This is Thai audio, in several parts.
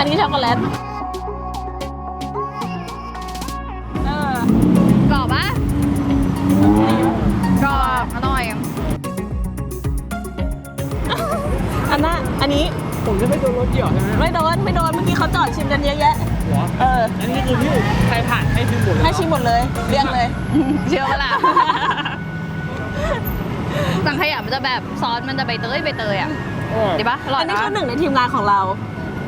อันนี้ช็อกโกแลตเออกรอบปะกรอบอร่อย อันน่ะอันนี้ผมจะไม่โดนรถเกี่ยวใช่ไหมไม่โดนไม่โดนเมื่อกี้เขาจอดชิมกันเยอะแยะ หัวเออ อันนี้คือที่ใครผ่านให้ชิมหมดเลยให้ชิมหมดเลยเรียงเลย เชื่อปะล่ะ สังขยามันจะแบบซอสมันจะใบเตยใบเตยอะเออดีปะอร่ออันนี้นะคือหนึ่งในทีมงานของเรา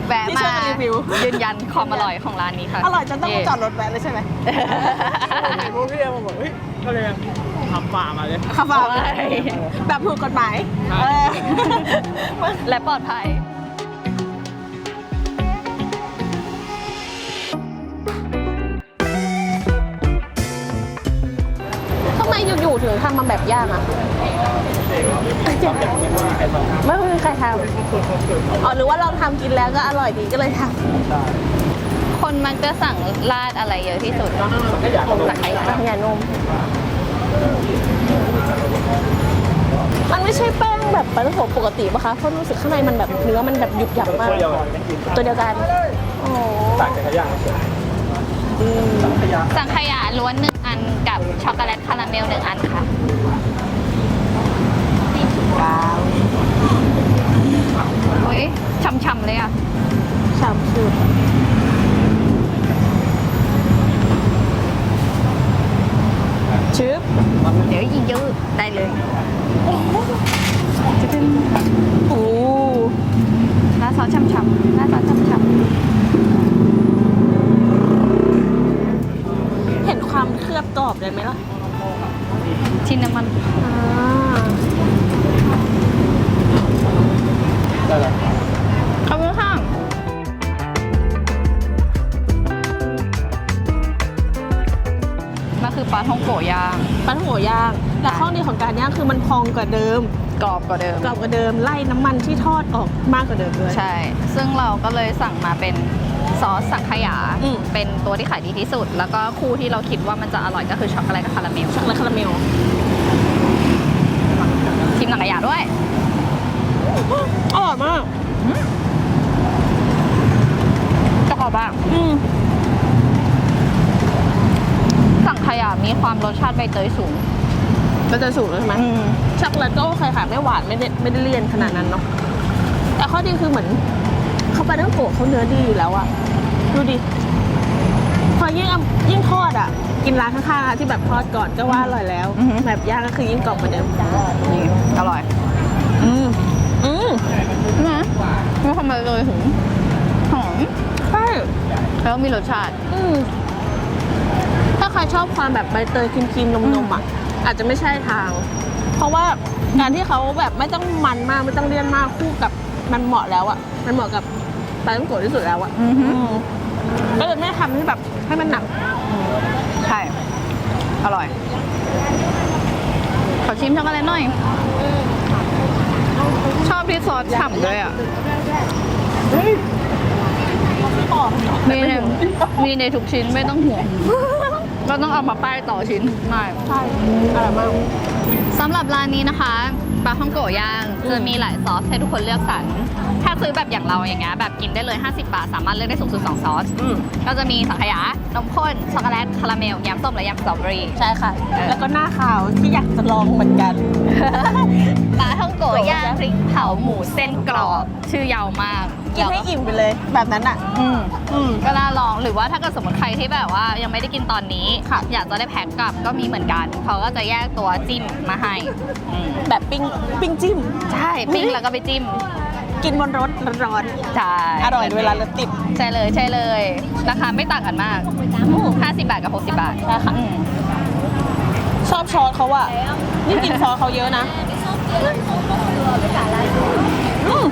แวะที่มาช่วยกันรีวิว ยืนยันความอร่อยของร้านนี้ค่ะอร่อยจนต้องมาเจอดรถแวะเลยใช่ไหมเห็นพวกพี่เอ็มมาบอกเฮ้ยก็เลยทำป่ามาเลย ขับฝ่าโอ้ยแบบถูกกฎหมายครับเออ และปลอดภัย อยู่ๆถึงทำมาแบบย่างอะไม่มีใครทำอ๋อหรือว่าเราทำกินแล้วก็อร่อยดีก็เลยทคนมันจะสั่งราดอะไรเยอะที่สุดสังขยาำสังขยานมมันไม่ใช่แป้งแบบปลาท่องโกะปกติปะคะเพราะรู้สึกข้างในมันแบบเนื้อมันแบบหยุบหยับมาก ตัวเดียวตัวเดียวกันโอ้ต่างจากขยะอืมขยะสังขยาล้วนหนึ่งอันกับ ช็อกโกแลตคาราเมลหนึ่งอันค่ะว้าวโอ้ยช่ำๆเลยอะฉ่ำสุดชึบเดี๋ยวยิงยืดได้เลยโอ้หน้าซอสช่ำๆหน้าซอสช่ำเห็นความเค ลือบกรอบเลยไหมล่ะๆชิ้นน้ำมันอ่าได้แล้วขอบคุณค่ะมันคือปลาท่องโกะย่าง ปลาท่องโกะย่าง แต่ข้อดีของการย่างคือมันพองกว่าเดิม กรอบกว่าเดิม กรอบกว่าเดิมไล่น้ำมันที่ทอดออกมากกว่าเดิมด้วย ใช่ ซึ่งเราก็เลยสั่งมาเป็นซอสสังขยา อืม เป็นตัวที่ขายดีที่สุด แล้วก็คู่ที่เราคิดว่ามันจะอร่อยก็คือช็อกโกแลตกับคาราเมลช็อกโกแลตคาราเมลชิมสังขยาด้วย อร่อยมากก็ขอบบ้าง อืมสังขยามีความรสชาติใบเตยสูง มันจะสูงเลยใช่ไหมช็อกโกแลตก็โอเคค่ะไม่หวานไม่ได้ไม่ได้เลี่ยนขนาดนั้นเนาะแต่ข้อดีคือเหมือนเขาปลาท่องโกะเขาเนื้อดีอยู่แล้วอะดูดิพอยิ่งเอายิ่งทอดอะกินร้านข้างๆอะที่แบบทอดก่อนก็ว่าอร่อยแล้ว อือฮึ แบบย่างก็คือยิ่งกรอบกว่าเดิมนี่อร่อย อืมอืมนะมีความใบเตยถึงหอมใช่แล้วมีรสชาติ อืมถ้าใครชอบความแบบใบเตยครีมๆนมๆอะ อาจจะไม่ใช่ทาง เพราะว่าการที่เขาแบบไม่ต้องมันมากไม่ต้องเลี่ยนมากคู่กับมันเหมาะแล้วอะมันเหมาะกับปลาต้องโกะที่สุดแล้วอะอือฮึ อืมก็เลยไม่ทำให้แบบให้มันหนัก ใช่ อร่อย ขอชิมช็อกโกแลตหน่อย ชอบที่ซอสฉ่ำด้วยอะมีในมีในทุกชิ้นไม่ต้องห่วง ก็ต้องเอามาป้ายต่อชิ้นไม่ใช่อร่อยมากสำหรับร้านนี้นะคะปลาท่องโกะย่างอืมจะมีหลายซอสให้ทุกคนเลือกสรรถ้าซื้อแบบอย่างเราอย่างเงี้ยแบบกินได้เลย 50 บาท สามารถเลือกได้สูงสุด 2 ซอสอืมก็จะมีสังขยา นมข้น ช็อกโกแลต คาราเมลยำส้มและยำสตรอเบอรี่ ใช่ค่ะเออแล้วก็หน้าขาวที่อยากจะลองเหมือนกันปลาท่องโกะย่างพริกเผาหมูเส้นกรอบ ชื่อยาวมาก กินให้อิ่มไปเลย แบบนั้นอะ อืมอืม ก็น่าลองหรือว่าถ้าเกิดสมมติใครที่แบบว่ายังไม่ได้กินตอนนี้ค่ะ อยากจะได้แพ็คกลับก็มีเหมือนกันเขาก็จะแยกตัวจิ้มมาให้อืมแบบปิ้งปิ้งจิ้ม ใช่ปิ้งแล้วก็ไปจิ้มกินบนรถร้อนใช่ๆอร่อยด้วยเวลารถติด ใช่เลยใช่เลย ราคาไม่ต่างกันมาก 50 บาทกับ 60 บาทใช่ค่ะ อืมชอบซอสเขาอะนี่กินซอสเขาเยอะนะ อืม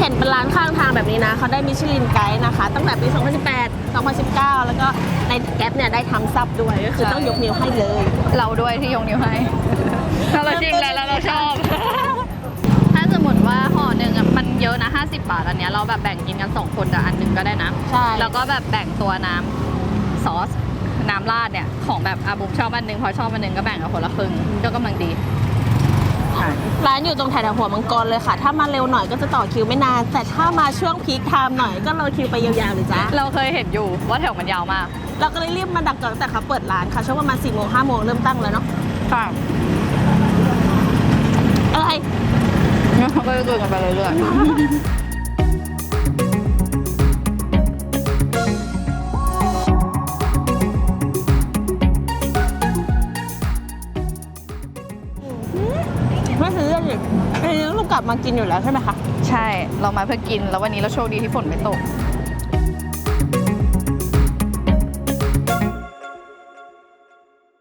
เห็นเป็นร้านข้างทางแบบนี้นะเขาได้มิชลินไกด์นะคะ ตั้งแต่ปี 2018 2019 แล้วก็ในแก๊ปเนี่ยได้ทำซับด้วยก็คือต้องยกนิ้วให้เลย เราด้วยที่ยงนิ้วให้เราจริงแล้วแล้วเราชอบ ถ้าสมมติว่าห่อหนึ่งอะมันเยอะนะ 50 บาทอันเนี้ยเราแบบแบ่งกินกันสองคนแต่อันหนึ่งก็ได้นะใช่แล้วก็แบบแบ่งตัวน้ำซอสน้ำราดเนี่ยของแบบอาบุมชอบอันหนึงพอชอบอันหนึงก็แบ่งกันคนละครึ่งก็กำลังดีหใช่ ร้านอยู่ตรงแถวๆหัวมังกรเลยค่ะ ถ้ามาเร็วหน่อยก็จะต่อคิวไม่นาน แต่ถ้ามาช่วงพีคไทม์หน่อยก็รอคิวไปยาวๆเลยจ้าเราเคยเห็นอยู่ว่าแถวมันยาวมาก เราก็เลยรีบมาดักก่อนตั้งแต่เขาเปิดร้านค่ะช่วงประมาณ4ี่โมงห้าโมงเริ่มตั้งแล้วเนาะค่ะเออไอก็จะดูกันไปเรื่อยไอนอันนี้เรากลับมากินอยู่แล้วใช่ไหมคะ ใช่ เรามาเพื่อกิน แล้ววันนี้เราโชคดีที่ฝนไม่ตก